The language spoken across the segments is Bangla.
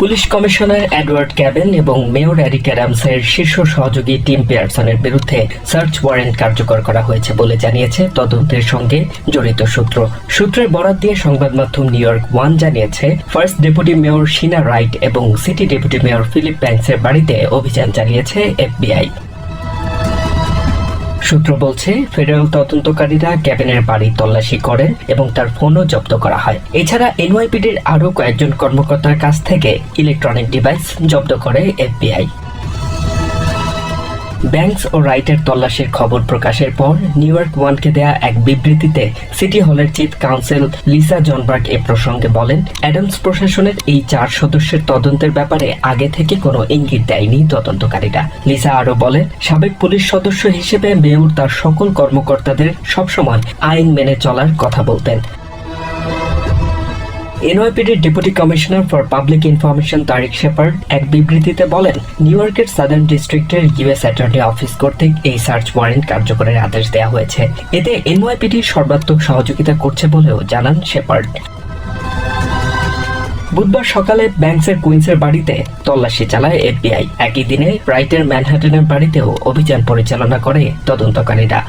পুলিশ কমিশনার এডওয়ার্ড ক্যাবেন এবং মেয়র অ্যারিক অ্যাডামসের শীর্ষ সহযোগী টিম পিয়ারসনের বিরুদ্ধে সার্চ ওয়ারেন্ট কার্যকর করা হয়েছে বলে জানিয়েছে তদন্তের সঙ্গে জড়িত সূত্র। সূত্রের বরাত দিয়ে সংবাদ মাধ্যম নিউ ইয়র্ক ওয়ান জানিয়েছে, first deputy mayor Sheena Wright এবং সিটি ডেপুটি মেয়র ফিলিপ ব্যাংকসের বাড়িতে অভিযান চালিয়েছে এফবিআই। সূত্র বলছে, ফেডারেল তদন্তকারীরা ক্যাবিনের বাড়ি তল্লাশি করেন এবং তার ফোনও জব্দ করা হয়। এছাড়া এনওয়াইপিডির আরও কয়েকজন কর্মকর্তার কাছ থেকে ইলেকট্রনিক ডিভাইস জব্দ করে এফবিআই। ব্যাংকস ও রাইটের তল্লাশির খবর প্রকাশের পর নিউ ইয়র্ক ওয়ানকে দেয়া এক বিবৃতিতে সিটি হলের চিফ কাউন্সিল লিসা জনবার্গ এ প্রসঙ্গে বলেন, অ্যাডামস প্রশাসনের এই চার সদস্যের তদন্তের ব্যাপারে আগে থেকে কোনো ইঙ্গিত দেয়নি তদন্তকারীরা। লিসা আরও বলেন, সাবেক পুলিশ সদস্য হিসেবে মেয়র তার সকল কর্মকর্তাদের সবসময় আইন মেনে চলার কথা বলতেন। এনওয়াইপিডির deputy commissioner for public information Tarik Sheppard এক বিবৃতিতে বলেন নিউ ইয়র্কের সাদার্ন ডিস্ট্রিক্টের ইউএস অ্যাটর্নি অফিস কর্তৃক এই সার্চ ওয়ারেন্ট কার্যকরের আদেশ দেওয়া হয়েছে। এতে এনওয়াইপিডি সর্বাত্মক সহযোগিতা করছে বলেও জানান শেপার্ড বুধবার সকালে ব্যাংকসের কুইন্সের বাড়িতে তল্লাশি চালায় এফবিআই একই দিনে রাইটের ম্যানহাটনের বাড়িতেও অভিযান পরিচালনা করে তদন্তকারীরা।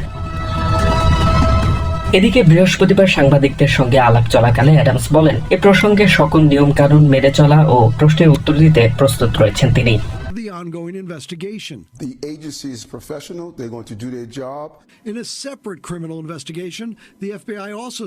এদিকে বৃহস্পতিবার সাংবাদিকদের সঙ্গে আলাপ চলাকালে অ্যাডামস বলেন এ প্রসঙ্গে সকল নিয়ম কানুন মেনে চলা ও প্রশ্নের উত্তর দিতে প্রস্তুত রয়েছেন তিনি the ongoing investigation. The agency is professional. They're going to do their job. In a separate criminal investigation, the FBI also